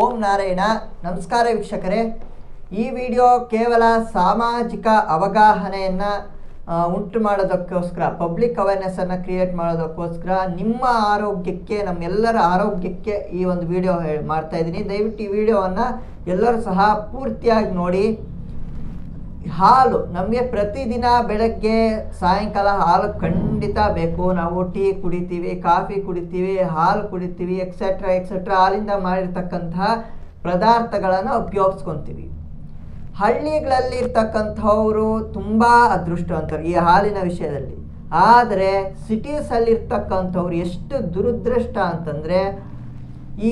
ಓಂ ನಾರಾಯಣ. ನಮಸ್ಕಾರ ವೀಕ್ಷಕರೇ. ಈ ವಿಡಿಯೋ ಕೇವಲ ಸಾಮಾಜಿಕ ಅವಗಾಹನೆಯನ್ನು ಉಂಟು ಮಾಡೋದಕ್ಕೋಸ್ಕರ ಪಬ್ಲಿಕ್ ಅವೇರ್ನೆಸ್ಸನ್ನು ಕ್ರಿಯೇಟ್ ಮಾಡೋದಕ್ಕೋಸ್ಕರ ನಿಮ್ಮ ಆರೋಗ್ಯಕ್ಕೆ ನಮ್ಮೆಲ್ಲರ ಆರೋಗ್ಯಕ್ಕೆ ಈ ಒಂದು ವಿಡಿಯೋ ಮಾಡ್ತಾ ಇದ್ದೀನಿ. ದಯವಿಟ್ಟು ಈ ವಿಡಿಯೋವನ್ನು ಎಲ್ಲರೂ ಸಹ ಪೂರ್ತಿಯಾಗಿ ನೋಡಿ. ಹಾಲು. ನಮಗೆ ಪ್ರತಿದಿನ ಬೆಳಗ್ಗೆ ಸಾಯಂಕಾಲ ಹಾಲು ಖಂಡಿತ ಬೇಕು. ನಾವು ಟೀ ಕುಡಿತೀವಿ, ಕಾಫಿ ಕುಡಿತೀವಿ, ಹಾಲು ಕುಡಿತೀವಿ ಎಕ್ಸೆಟ್ರಾ ಎಕ್ಸೆಟ್ರಾ ಹಾಲಿಂದ ಮಾಡಿರ್ತಕ್ಕಂತಹ ಪದಾರ್ಥಗಳನ್ನು ಉಪಯೋಗಿಸ್ಕೊತೀವಿ. ಹಳ್ಳಿಗಳಲ್ಲಿ ಇರ್ತಕ್ಕಂಥವರು ತುಂಬ ಅದೃಷ್ಟವಂತರು ಈ ಹಾಲಿನ ವಿಷಯದಲ್ಲಿ. ಆದರೆ ಸಿಟೀಸಲ್ಲಿರ್ತಕ್ಕಂಥವ್ರು ಎಷ್ಟು ದುರದೃಷ್ಟ ಅಂತಂದರೆ ಈ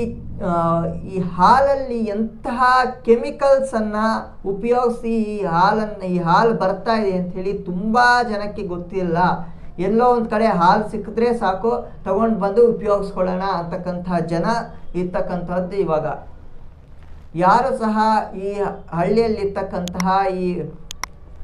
ಈ ಹಾಲಲ್ಲಿ ಎಂತಹ ಕೆಮಿಕಲ್ಸನ್ನು ಉಪಯೋಗಿಸಿ ಈ ಹಾಲನ್ನು, ಈ ಹಾಲು ಬರ್ತಾ ಇದೆ ಅಂಥೇಳಿ ತುಂಬ ಜನಕ್ಕೆ ಗೊತ್ತಿಲ್ಲ. ಎಲ್ಲೋ ಒಂದು ಕಡೆ ಹಾಲು ಸಿಕ್ಕಿದ್ರೆ ಸಾಕು, ತಗೊಂಡು ಬಂದು ಉಪಯೋಗಿಸ್ಕೊಳ್ಳೋಣ ಅಂತಕ್ಕಂಥ ಜನ ಇರ್ತಕ್ಕಂಥದ್ದು ಇವಾಗ. ಯಾರು ಸಹ ಈ ಹಳ್ಳಿಯಲ್ಲಿರ್ತಕ್ಕಂತಹ ಈ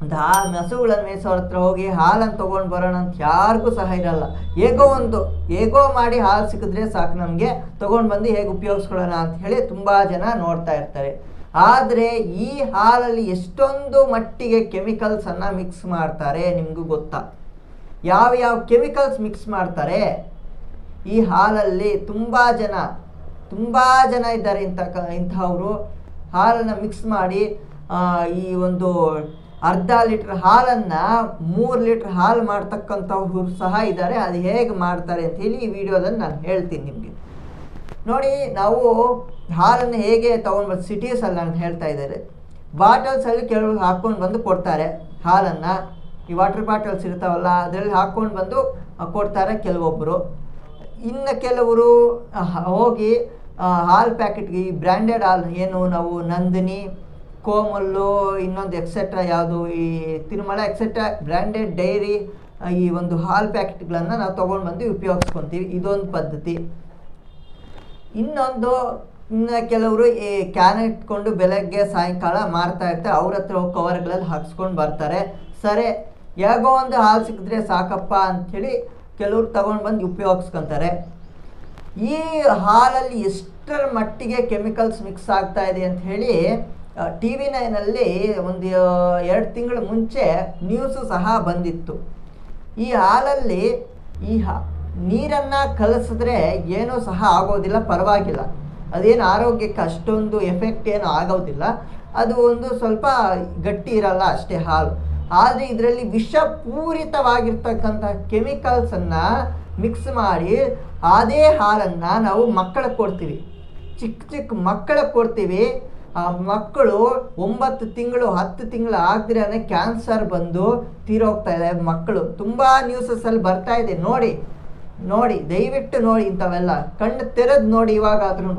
ಒಂದು ಆ ಹಸುಗಳನ್ನು ಮೇಯಿಸೋರ ಹತ್ರ ಹೋಗಿ ಹಾಲನ್ನು ತೊಗೊಂಡು ಬರೋಣ ಅಂತ ಯಾರಿಗೂ ಸಹ ಇರಲ್ಲ. ಹೇಗೋ ಒಂದು, ಹೇಗೋ ಮಾಡಿ ಹಾಲು ಸಿಕ್ಕಿದ್ರೆ ಸಾಕು ನಮಗೆ, ತೊಗೊಂಡು ಬಂದು ಹೇಗೆ ಉಪಯೋಗಿಸ್ಕೊಳ್ಳೋಣ ಅಂತ ಹೇಳಿ ತುಂಬ ಜನ ನೋಡ್ತಾ ಇರ್ತಾರೆ. ಆದರೆ ಈ ಹಾಲಲ್ಲಿ ಎಷ್ಟೊಂದು ಮಟ್ಟಿಗೆ ಕೆಮಿಕಲ್ಸನ್ನು ಮಿಕ್ಸ್ ಮಾಡ್ತಾರೆ ನಿಮಗೂ ಗೊತ್ತಾ? ಯಾವ ಯಾವ ಕೆಮಿಕಲ್ಸ್ ಮಿಕ್ಸ್ ಮಾಡ್ತಾರೆ? ಈ ಹಾಲಲ್ಲಿ ತುಂಬ ಜನ ತುಂಬ ಜನ ಇದ್ದಾರೆ ಇಂಥ ಕ, ಇಂಥವರು. ಹಾಲನ್ನು ಮಿಕ್ಸ್ ಮಾಡಿ ಈ ಒಂದು ಅರ್ಧ ಲೀಟ್ರ್ ಹಾಲನ್ನು ಮೂರು ಲೀಟ್ರ್ ಹಾಲು ಮಾಡ್ತಕ್ಕಂಥವ್ರು ಸಹ ಇದ್ದಾರೆ ಅದು ಹೇಗೆ ಮಾಡ್ತಾರೆ ಅಂತ ಹೇಳಿ ಈ ವಿಡಿಯೋದಲ್ಲಿ ನಾನು ಹೇಳ್ತೀನಿ ನಿಮಗೆ. ನೋಡಿ, ನಾವು ಹಾಲನ್ನು ಹೇಗೆ ತೊಗೊಂಡು ಸಿಟೀಸಲ್ಲಿ ನಾನು ಹೇಳ್ತಾ ಇದ್ದಾರೆ ಬಾಟಲ್ಸಲ್ಲಿ ಕೆಲವರು ಹಾಕ್ಕೊಂಡು ಬಂದು ಕೊಡ್ತಾರೆ ಹಾಲನ್ನು. ಈ ವಾಟರ್ ಬಾಟಲ್ಸ್ ಇರ್ತಾವಲ್ಲ, ಅದರಲ್ಲಿ ಹಾಕ್ಕೊಂಡು ಬಂದು ಕೊಡ್ತಾರೆ ಕೆಲವೊಬ್ಬರು ಇನ್ನು ಕೆಲವರು ಹೋಗಿ ಹಾಲು ಪ್ಯಾಕೆಟ್ಗೆ ಈ ಬ್ರ್ಯಾಂಡೆಡ್ ಹಾಲು, ಏನು ನಾವು ನಂದಿನಿ ಕೋಮಲ್ಲು ಇನ್ನೊಂದು ಎಕ್ಸೆಟ್ರಾ ಯಾವುದು ಈ ತಿರುಮಲ ಎಕ್ಸೆಟ್ರಾ ಬ್ರ್ಯಾಂಡೆಡ್ ಡೈರಿ ಈ ಒಂದು ಹಾಲು ಪ್ಯಾಕೆಟ್ಗಳನ್ನು ನಾವು ತೊಗೊಂಡು ಬಂದು ಉಪಯೋಗಿಸ್ಕೊತೀವಿ. ಇದೊಂದು ಪದ್ಧತಿ. ಇನ್ನೊಂದು, ಇನ್ನು ಕೆಲವರು ಈ ಕ್ಯಾನ್ ಇಟ್ಕೊಂಡು ಬೆಳಗ್ಗೆ, ಸಾಯಂಕಾಲ ಮಾರ್ತಾ ಇರ್ತಾರೆ. ಅವ್ರ ಹತ್ರ ಕವರ್ಗಳಲ್ಲಿ ಹಾಕ್ಸ್ಕೊಂಡು ಬರ್ತಾರೆ. ಸರಿ ಹೇಗೋ ಒಂದು ಹಾಲು ಸಿಕ್ಕಿದ್ರೆ ಸಾಕಪ್ಪ ಅಂಥೇಳಿ ಕೆಲವರು ತಗೊಂಡು ಬಂದು ಉಪಯೋಗಿಸ್ಕೊತಾರೆ. ಈ ಹಾಲಲ್ಲಿ ಎಷ್ಟರ ಮಟ್ಟಿಗೆ ಕೆಮಿಕಲ್ಸ್ ಮಿಕ್ಸ್ ಆಗ್ತಾ ಇದೆ ಅಂತ ಹೇಳಿ ಟಿ ವಿ ನೈನಲ್ಲಿ ಒಂದು ಎರಡು ತಿಂಗಳ ಮುಂಚೆ ನ್ಯೂಸು ಸಹ ಬಂದಿತ್ತು. ಈ ಹಾಲಲ್ಲಿ ಈ ಹಾ, ನೀರನ್ನು ಕಲಿಸಿದ್ರೆ ಏನೂ ಸಹ ಆಗೋದಿಲ್ಲ, ಪರವಾಗಿಲ್ಲ. ಅದೇನು ಆರೋಗ್ಯಕ್ಕೆ ಅಷ್ಟೊಂದು ಎಫೆಕ್ಟ್ ಏನು ಆಗೋದಿಲ್ಲ. ಅದು ಒಂದು ಸ್ವಲ್ಪ ಗಟ್ಟಿ ಇರಲ್ಲ ಅಷ್ಟೇ ಹಾಲು. ಆದರೆ ಇದರಲ್ಲಿ ವಿಷಪೂರಿತವಾಗಿರ್ತಕ್ಕಂಥ ಕೆಮಿಕಲ್ಸನ್ನು ಮಿಕ್ಸ್ ಮಾಡಿ ಅದೇ ಹಾಲನ್ನು ನಾವು ಮಕ್ಕಳಿಗೆ ಕೊಡ್ತೀವಿ. ಚಿಕ್ಕ ಚಿಕ್ಕ ಮಕ್ಕಳಿಗೆ ಕೊಡ್ತೀವಿ. ಆ ಮಕ್ಕಳು ಒಂಬತ್ತು ತಿಂಗಳು, ಹತ್ತು ತಿಂಗಳು ಆಗ್ದಿರೇ ಕ್ಯಾನ್ಸರ್ ಬಂದು ತೀರೋಗ್ತಾ ಇದೆ ಮಕ್ಕಳು. ತುಂಬ ನ್ಯೂಸಸ್ಸಲ್ಲಿ ಬರ್ತಾ ಇದೆ. ನೋಡಿ ನೋಡಿ, ದಯವಿಟ್ಟು ನೋಡಿ ಇಂಥವೆಲ್ಲ. ಕಣ್ಣು ತೆರೆದು ನೋಡಿ ಇವಾಗಾದ್ರೂ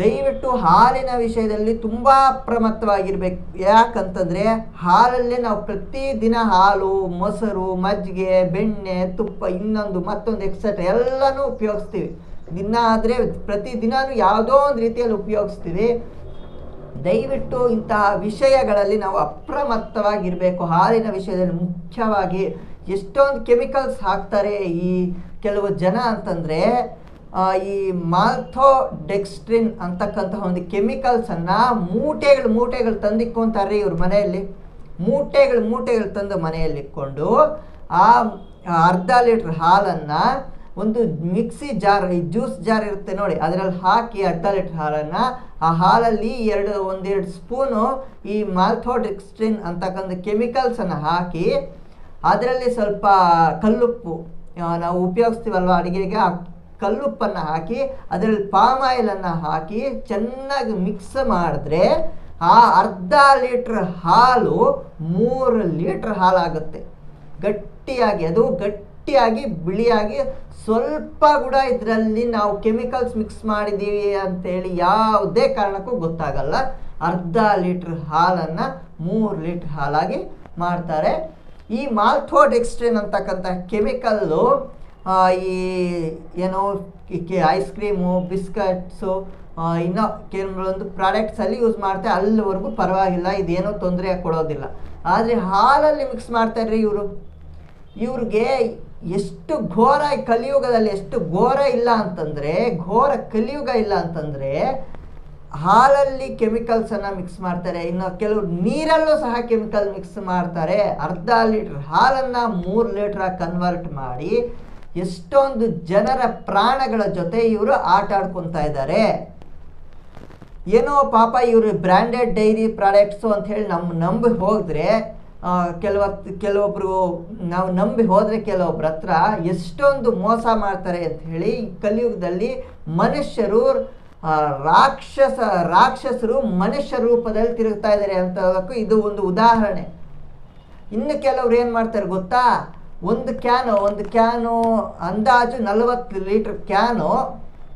ದಯವಿಟ್ಟು ಹಾಲಿನ ವಿಷಯದಲ್ಲಿ ತುಂಬ ಅಪ್ರಮತ್ತವಾಗಿರ್ಬೇಕು. ಯಾಕಂತಂದರೆ ಹಾಲಲ್ಲೇ ನಾವು ಪ್ರತಿದಿನ ಹಾಲು, ಮೊಸರು, ಮಜ್ಜಿಗೆ, ಬೆಣ್ಣೆ, ತುಪ್ಪ, ಇನ್ನೊಂದು, ಮತ್ತೊಂದು ಎಕ್ಸೆಟ್ರಾ ಎಲ್ಲನೂ ಉಪಯೋಗಿಸ್ತೀವಿ. ದಿನ ಆದರೆ ಪ್ರತಿದಿನವೂ ಯಾವುದೋ ಒಂದು ರೀತಿಯಲ್ಲಿ ಉಪಯೋಗಿಸ್ತೀವಿ. ದಯವಿಟ್ಟು ಇಂತಹ ವಿಷಯಗಳಲ್ಲಿ ನಾವು ಅಪ್ರಮತ್ತವಾಗಿರಬೇಕು. ಹಾಲಿನ ವಿಷಯದಲ್ಲಿ ಮುಖ್ಯವಾಗಿ ಎಷ್ಟೊಂದು ಕೆಮಿಕಲ್ಸ್ ಹಾಕ್ತಾರೆ ಈ ಕೆಲವು ಜನ ಅಂತಂದರೆ ಈ ಮಾಲ್ಥೋ ಡೆಕ್ಸ್ಟ್ರಿನ್ ಅಂತಕ್ಕಂಥ ಒಂದು ಕೆಮಿಕಲ್ಸನ್ನು ಮೂಟೆಗಳು ಮೂಟೆಗಳು ತಂದಿಕ್ಕೊಂತಾರೆ ಇವ್ರ ಮನೆಯಲ್ಲಿ. ಮೂಟೆಗಳು ಮೂಟೆಗಳು ತಂದು ಮನೆಯಲ್ಲಿಕ್ಕೊಂಡು ಆ ಅರ್ಧ ಲೀಟ್ರ್ ಹಾಲನ್ನು ಒಂದು ಮಿಕ್ಸಿ ಜಾರ್, ಈ ಜ್ಯೂಸ್ ಜಾರ್ ಇರುತ್ತೆ ನೋಡಿ, ಅದರಲ್ಲಿ ಹಾಕಿ ಅರ್ಧ ಲೀಟ್ರ್ ಹಾಲನ್ನು, ಆ ಹಾಲಲ್ಲಿ ಎರಡು, ಒಂದೆರಡು ಸ್ಪೂನು ಈ ಮಾಲ್ಥೋಡಿಕ್ಸ್ಟ್ರಿನ್ ಅಂತಕ್ಕಂಥ ಕೆಮಿಕಲ್ಸನ್ನು ಹಾಕಿ, ಅದರಲ್ಲಿ ಸ್ವಲ್ಪ ಕಲ್ಲುಪ್ಪು ನಾವು ಉಪಯೋಗಿಸ್ತೀವಲ್ವ ಅಡುಗೆಗೆ, ಆ ಕಲ್ಲುಪ್ಪನ್ನು ಹಾಕಿ, ಅದರಲ್ಲಿ ಪಾಮ್ ಆಯಿಲನ್ನು ಹಾಕಿ ಚೆನ್ನಾಗಿ ಮಿಕ್ಸ್ ಮಾಡಿದ್ರೆ ಆ ಅರ್ಧ ಲೀಟ್ರ್ ಹಾಲು ಮೂರು ಲೀಟ್ರ್ ಹಾಲಾಗುತ್ತೆ. ಗಟ್ಟಿಯಾಗಿ, ಅದು ಗಟ್ಟಿಯಾಗಿ, ಬಿಳಿಯಾಗಿ ಸ್ವಲ್ಪ ಕೂಡ ಇದರಲ್ಲಿ ನಾವು ಕೆಮಿಕಲ್ಸ್ ಮಿಕ್ಸ್ ಮಾಡಿದ್ದೀವಿ ಅಂತೇಳಿ ಯಾವುದೇ ಕಾರಣಕ್ಕೂ ಗೊತ್ತಾಗಲ್ಲ. ಅರ್ಧ ಲೀಟ್ರ್ ಹಾಲನ್ನು ಮೂರು ಲೀಟ್ರ್ ಹಾಲಾಗಿ ಮಾಡ್ತಾರೆ. ಈ ಮಾಲ್ಥೋಡೆಕ್ಸ್ಟ್ರಿನ್ ಅಂತಕ್ಕಂಥ ಕೆಮಿಕಲ್ಲು ಈ ಏನೋ ಐಸ್ ಕ್ರೀಮು, ಬಿಸ್ಕಟ್ಸು ಇನ್ನೂ ಕೆಲವೊಂದು ಪ್ರಾಡಕ್ಟ್ಸಲ್ಲಿ ಯೂಸ್ ಮಾಡ್ತಾರೆ ಅಲ್ಲಿವರೆಗೂ ಪರವಾಗಿಲ್ಲ, ಇದೇನೋ ತೊಂದರೆ ಕೊಡೋದಿಲ್ಲ. ಆದರೆ ಹಾಲಲ್ಲಿ ಮಿಕ್ಸ್ ಮಾಡ್ತಾರೆ ಇವರು. ಇವ್ರಿಗೆ ಎಷ್ಟು ಘೋರ ಕಲಿಯುಗದಲ್ಲಿ, ಎಷ್ಟು ಘೋರ ಇಲ್ಲ ಅಂತಂದರೆ, ಘೋರ ಕಲಿಯುಗ ಇಲ್ಲ ಅಂತಂದರೆ, ಹಾಲಲ್ಲಿ ಕೆಮಿಕಲ್ಸನ್ನು ಮಿಕ್ಸ್ ಮಾಡ್ತಾರೆ. ಇನ್ನು ಕೆಲವರು ನೀರಲ್ಲೂ ಸಹ ಕೆಮಿಕಲ್ ಮಿಕ್ಸ್ ಮಾಡ್ತಾರೆ. ಅರ್ಧ ಲೀಟ್ರ್ ಹಾಲನ್ನು ಮೂರು ಲೀಟ್ರಾಗಿ ಕನ್ವರ್ಟ್ ಮಾಡಿ ಎಷ್ಟೊಂದು ಜನರ ಪ್ರಾಣಗಳ ಜೊತೆ ಇವರು ಆಟ ಆಡ್ಕೊತಾ ಇದ್ದಾರೆ. ಏನೋ ಪಾಪ ಇವರು ಬ್ರ್ಯಾಂಡೆಡ್ ಡೈರಿ ಪ್ರಾಡಕ್ಟ್ಸು ಅಂತ ಹೇಳಿ ನಮ್ಮ ನಂಬಿ ಹೋದರೆ ಕೆಲವತ್ತು ಕೆಲವೊಬ್ರು, ನಾವು ನಂಬಿ ಹೋದರೆ ಕೆಲವೊಬ್ರ ಹತ್ರ ಎಷ್ಟೊಂದು ಮೋಸ ಮಾಡ್ತಾರೆ ಅಂತ ಹೇಳಿ ಕಲಿಯುಗದಲ್ಲಿ ಮನುಷ್ಯರು ರಾಕ್ಷಸ, ರಾಕ್ಷಸರು ಮನುಷ್ಯ ರೂಪದಲ್ಲಿ ತಿರುಗ್ತಾ ಇದ್ದಾರೆ ಅಂತ ಇದು ಒಂದು ಉದಾಹರಣೆ. ಇನ್ನು ಕೆಲವ್ರು ಏನು ಮಾಡ್ತಾರೆ ಗೊತ್ತಾ? ಒಂದು ಕ್ಯಾನು ಒಂದು ಕ್ಯಾನು ಅಂದಾಜು ನಲವತ್ತು ಲೀಟ್ರ್ ಕ್ಯಾನು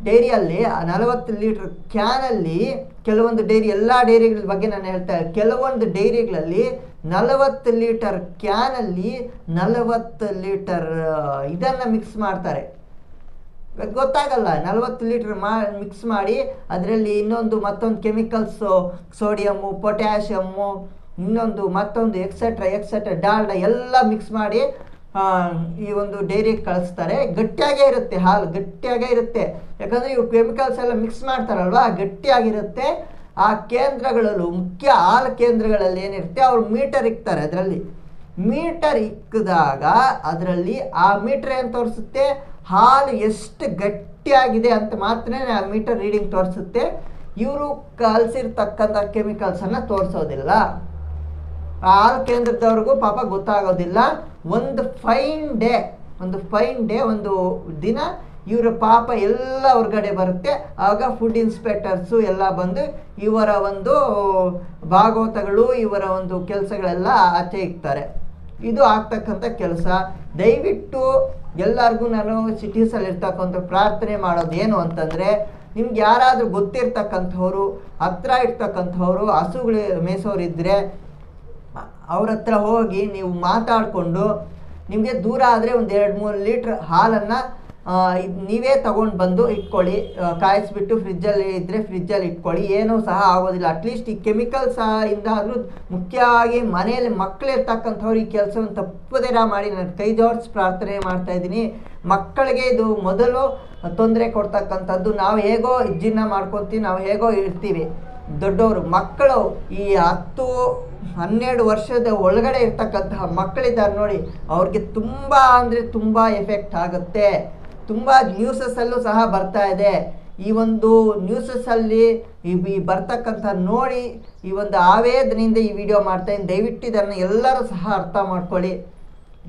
ಡೈರಿಯಲ್ಲಿ, ಆ ನಲವತ್ತು ಲೀಟ್ರ್ ಕ್ಯಾನಲ್ಲಿ ಕೆಲವೊಂದು ಡೈರಿ, ಎಲ್ಲ ಡೈರಿಗಳ ಬಗ್ಗೆ ನಾನು ಹೇಳ್ತಾ ಕೆಲವೊಂದು ಡೈರಿಗಳಲ್ಲಿ ನಲವತ್ತು ಲೀಟರ್ ಕ್ಯಾನಲ್ಲಿ ನಲವತ್ತು ಲೀಟರ್ ಇದನ್ನು ಮಿಕ್ಸ್ ಮಾಡ್ತಾರೆ. ಗೊತ್ತಾಗಲ್ಲ, ನಲವತ್ತು ಲೀಟ್ರ್ ಮಾ ಮಿಕ್ಸ್ ಮಾಡಿ ಅದರಲ್ಲಿ ಇನ್ನೊಂದು ಮತ್ತೊಂದು ಕೆಮಿಕಲ್ಸು ಸೋಡಿಯಮ್ಮು ಪೊಟ್ಯಾಷಿಯಮ್ಮು ಇನ್ನೊಂದು ಮತ್ತೊಂದು ಎಕ್ಸೆಟ್ರಾ ಎಕ್ಸೆಟ್ರಾ ಡಾಲ್ಡ ಎಲ್ಲ ಮಿಕ್ಸ್ ಮಾಡಿ ಈ ಒಂದು ಡೈರಿಗೆ ಕಳಿಸ್ತಾರೆ. ಗಟ್ಟಿಯಾಗೇ ಇರುತ್ತೆ ಹಾಲು, ಗಟ್ಟಿಯಾಗೇ ಇರುತ್ತೆ. ಯಾಕಂದರೆ ಇವು ಕೆಮಿಕಲ್ಸ್ ಎಲ್ಲ ಮಿಕ್ಸ್ ಮಾಡ್ತಾರಲ್ವ, ಗಟ್ಟಿಯಾಗಿರುತ್ತೆ. ಆ ಕೇಂದ್ರಗಳಲ್ಲೂ ಮುಖ್ಯ ಹಾಲು ಕೇಂದ್ರಗಳಲ್ಲಿ ಏನಿರುತ್ತೆ, ಅವರು ಮೀಟರ್ ಇಕ್ತಾರೆ ಅದರಲ್ಲಿ. ಮೀಟರ್ ಇಕ್ಕಿದಾಗ ಅದರಲ್ಲಿ ಆ ಮೀಟರ್ ಏನು ತೋರಿಸುತ್ತೆ? ಹಾಲು ಎಷ್ಟು ಗಟ್ಟಿಯಾಗಿದೆ ಅಂತ ಮಾತ್ರ ಆ ಮೀಟರ್ ರೀಡಿಂಗ್ ತೋರಿಸುತ್ತೆ. ಇವರು ಕಲಿಸಿರ್ತಕ್ಕಂಥ ಕೆಮಿಕಲ್ಸನ್ನು ತೋರಿಸೋದಿಲ್ಲ. ಆ ಹಾಲು ಕೇಂದ್ರದವ್ರಿಗೂ ಪಾಪ ಗೊತ್ತಾಗೋದಿಲ್ಲ. ಒಂದು ಫೈನ್ ಡೇ, ಒಂದು ಫೈನ್ ಡೇ, ಒಂದು ದಿನ ಇವರ ಪಾಪ ಎಲ್ಲ ಹೊರಗಡೆ ಬರುತ್ತೆ. ಆಗ ಫುಡ್ ಇನ್ಸ್ಪೆಕ್ಟರ್ಸು ಎಲ್ಲ ಬಂದು ಇವರ ಒಂದು ಭಾಗವತಗಳು, ಇವರ ಒಂದು ಕೆಲಸಗಳೆಲ್ಲ ಆಚೆ ಇಕ್ತಾರೆ. ಇದು ಆಗ್ತಕ್ಕಂಥ ಕೆಲಸ. ದಯವಿಟ್ಟು ಎಲ್ಲರಿಗೂ ನಾನು ಸಿಟೀಸಲ್ಲಿ ಇರ್ತಕ್ಕಂಥ ಪ್ರಾರ್ಥನೆ ಮಾಡೋದು ಏನು ಅಂತಂದರೆ, ನಿಮ್ಗೆ ಯಾರಾದರೂ ಗೊತ್ತಿರ್ತಕ್ಕಂಥವ್ರು, ಹತ್ರ ಇರ್ತಕ್ಕಂಥವ್ರು, ಹಸುಗಳು ಮೇಸೋರು ಇದ್ದರೆ ಅವ್ರ ಹತ್ರ ಹೋಗಿ ನೀವು ಮಾತಾಡಿಕೊಂಡು ನಿಮಗೆ ದೂರ ಆದರೆ ಒಂದು ಎರಡು ಮೂರು ಲೀಟ್ರ್ ಹಾಲನ್ನು ಇದು ನೀವೇ ತಗೊಂಡು ಬಂದು ಇಟ್ಕೊಳ್ಳಿ. ಕಾಯಿಸ್ಬಿಟ್ಟು ಫ್ರಿಜ್ಜಲ್ಲಿ ಇದ್ದರೆ ಫ್ರಿಜ್ಜಲ್ಲಿ ಇಟ್ಕೊಳ್ಳಿ. ಏನೂ ಸಹ ಆಗೋದಿಲ್ಲ. ಅಟ್ಲೀಸ್ಟ್ ಈ ಕೆಮಿಕಲ್ ಕೆಮಿಕಲ್ಸ್ ಇಂದಾದರೂ ಮುಖ್ಯವಾಗಿ ಮನೆಯಲ್ಲಿ ಮಕ್ಕಳಿರ್ತಕ್ಕಂಥವ್ರು ಈ ಕೆಲಸವನ್ನು ತಪ್ಪದೇರ ಮಾಡಿ ನಾನು ಕೈ ಜೋಡಿಸಿ ಪ್ರಾರ್ಥನೆ ಮಾಡ್ತಾ ಇದ್ದೀನಿ. ಮಕ್ಕಳಿಗೆ ಇದು ಮೊದಲು ತೊಂದರೆ ಕೊಡ್ತಕ್ಕಂಥದ್ದು. ನಾವು ಹೇಗೋ ಜೀರ್ಣ ಮಾಡ್ಕೊತೀವಿ, ನಾವು ಹೇಗೋ ಇರ್ತೀವಿ. ದೊಡ್ಡವರು, ಮಕ್ಕಳು ಈ ಹತ್ತು, ಹನ್ನೆರಡು ವರ್ಷದ ಒಳಗಡೆ ಇರ್ತಕ್ಕಂತಹ ಮಕ್ಕಳಿದ್ದಾರೆ ನೋಡಿ, ಅವ್ರಿಗೆ ತುಂಬ ಅಂದರೆ ತುಂಬ ಎಫೆಕ್ಟ್ ಆಗುತ್ತೆ. ತುಂಬ ನ್ಯೂಸಸ್ಸಲ್ಲೂ ಸಹ ಬರ್ತಾ ಇದೆ. ಈ ಒಂದು ನ್ಯೂಸಸ್ಸಲ್ಲಿ ಈ ಬರ್ತಕ್ಕಂಥ ನೋಡಿ, ಈ ಒಂದು ಆವೇದನೆಯಿಂದ ಈ ವಿಡಿಯೋ ಮಾಡ್ತಾ ಇದ್ದೀನಿ. ದಯವಿಟ್ಟು ಇದನ್ನು ಎಲ್ಲರೂ ಸಹ ಅರ್ಥ ಮಾಡ್ಕೊಳ್ಳಿ.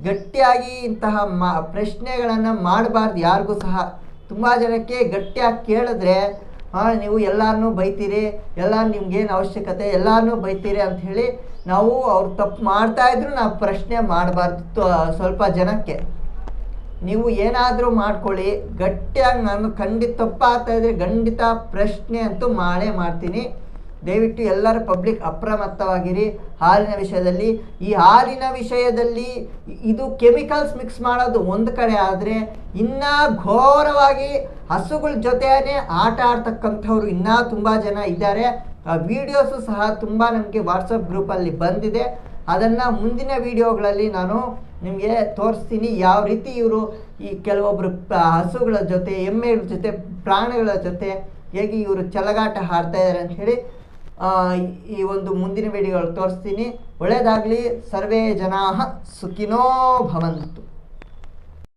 ಗಟ್ಟಿಯಾಗಿ ಇಂತಹ ಮಾ, ಪ್ರಶ್ನೆಗಳನ್ನು ಮಾಡಬಾರ್ದು ಯಾರಿಗೂ ಸಹ. ತುಂಬ ಜನಕ್ಕೆ ಗಟ್ಟಿಯಾಗಿ ಕೇಳಿದ್ರೆ ನೀವು ಎಲ್ಲರನ್ನೂ ಬೈತೀರಿ ಎಲ್ಲ ನಿಮ್ಗೇನು ಅವಶ್ಯಕತೆ ಎಲ್ಲರನ್ನೂ ಬೈತೀರಿ ಹೇಳಿ ನಾವು ಅವ್ರು ತಪ್ಪು ಮಾಡ್ತಾ ಇದ್ರು ನಾವು ಪ್ರಶ್ನೆ ಮಾಡಬಾರ್ದು ಸ್ವಲ್ಪ ಜನಕ್ಕೆ. ನೀವು ಏನಾದರೂ ಮಾಡ್ಕೊಳ್ಳಿ. ಗಟ್ಟಿಯಾಗಿ ನಾನು ಖಂಡಿತ ತಪ್ಪಾಗ್ತಾ ಇದ್ರೆ ಖಂಡಿತ ಪ್ರಶ್ನೆ ಅಂತೂ ಮಾಡೇ ಮಾಡ್ತೀನಿ. ದಯವಿಟ್ಟು ಎಲ್ಲರೂ ಪಬ್ಲಿಕ್ ಅಪ್ರಮತ್ತವಾಗಿರಿ. ಹಾಲಿನ ವಿಷಯದಲ್ಲಿ, ಈ ಹಾಲಿನ ವಿಷಯದಲ್ಲಿ ಇದು ಕೆಮಿಕಲ್ಸ್ ಮಿಕ್ಸ್ ಮಾಡೋದು ಒಂದು ಕಡೆ ಆದರೆ ಇನ್ನೂ ಘೋರವಾಗಿ ಹಸುಗಳ ಜೊತೆಯೇ ಆಟ ಆಡ್ತಕ್ಕಂಥವ್ರು ಇನ್ನೂ ತುಂಬ ಜನ ಇದ್ದಾರೆ. ಆ ವಿಡಿಯೋಸು ಸಹ ತುಂಬ ನಮಗೆ ವಾಟ್ಸಪ್ ಗ್ರೂಪಲ್ಲಿ ಬಂದಿದೆ. ಅದನ್ನು ಮುಂದಿನ ವಿಡಿಯೋಗಳಲ್ಲಿ ನಾನು ನಿಮಗೆ ತೋರಿಸ್ತೀನಿ ಯಾವ ರೀತಿ ಇವರು ಈ ಕೆಲವೊಬ್ಬರು ಹಸುಗಳ ಜೊತೆ, ಎಮ್ಮೆಗಳ ಜೊತೆ, ಪ್ರಾಣಿಗಳ ಜೊತೆ ಹೇಗೆ ಇವರು ಚಲಗಾಟ ಹಾಡ್ತಾ ಇದ್ದಾರೆ ಅಂತ ಹೇಳಿ ಈ ಒಂದು ಮುಂದಿನ ವಿಡಿಯೋಗಳು ತೋರಿಸ್ತೀನಿ. ಒಳ್ಳೆಯದಾಗಲಿ ಸರ್ವೇ ಜನಾ ಸುಖಿನೋ ಭವಂತು.